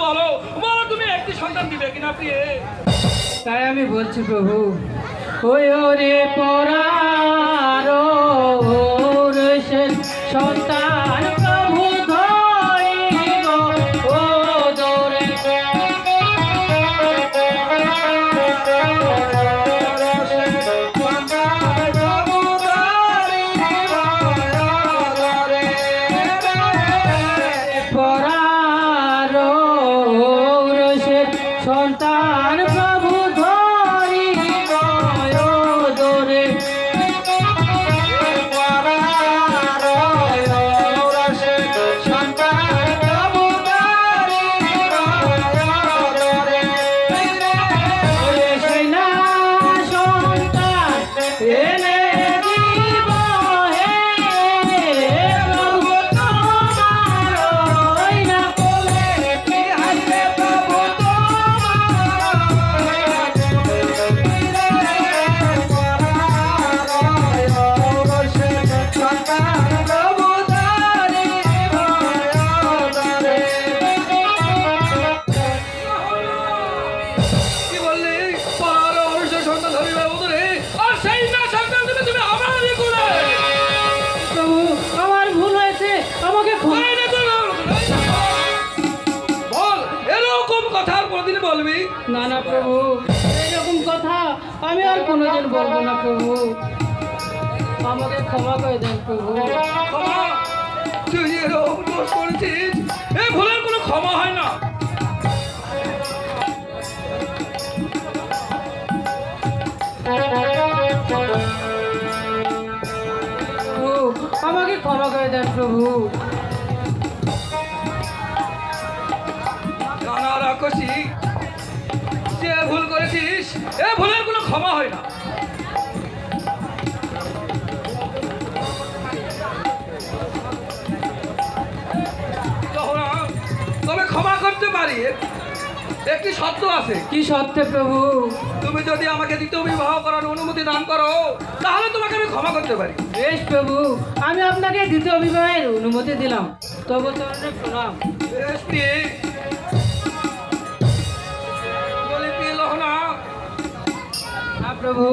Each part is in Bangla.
বলো তুমি একটি সন্তান কিনা তাই আমি বলছি প্রভু ওই ওরে পরার সন্তান সন্তান প্রভু কোনদিন বলবি? না না প্রভু। এইরকম কথা আমি আর কোনোদিন বলব না প্রভু। আমাকে ক্ষমা করে দেন প্রভু। ক্ষমা? তুই এরকম দোষ করেছিস? এই ভুলের কোনো ক্ষমা হয় না। আমাকে ক্ষমা করে দেন প্রভু। রাক্ষসী যে ভুল করেছিস এ ভুলের কোনো ক্ষমা হয় না। তবে ক্ষমা করতে পারি। একটি শর্ত আছে। কি সত্যে প্রভু? তুমি যদি আমাকে দ্বিতীয় বিবাহ করার অনুমতি দান করো তাহলে তোমাকে আমি ক্ষমা করতে পারি। বেশ প্রভু। আমি আপনাকে দ্বিতীয় বিবাহের অনুমতি দিলাম। তবু চরণে প্রণাম। বেশ প্রভু।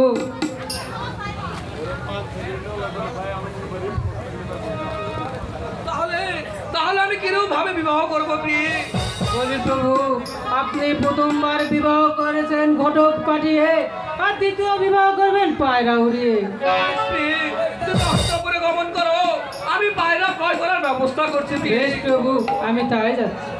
তাহলে তাহলে আমি কীরকম ভাবে বিবাহ করব প্রিয়ে? বলি প্রভু আপনি প্রথমবার বিবাহ করেছেন ঘটক পাঠিয়ে আর দ্বিতীয় বিবাহ করবেন পায়রা উড়িয়ে। গমন করো। আমি পায়রা ক্রয় করার ব্যবস্থা করছি। বেশ প্রভু আমি তাই যাচ্ছি।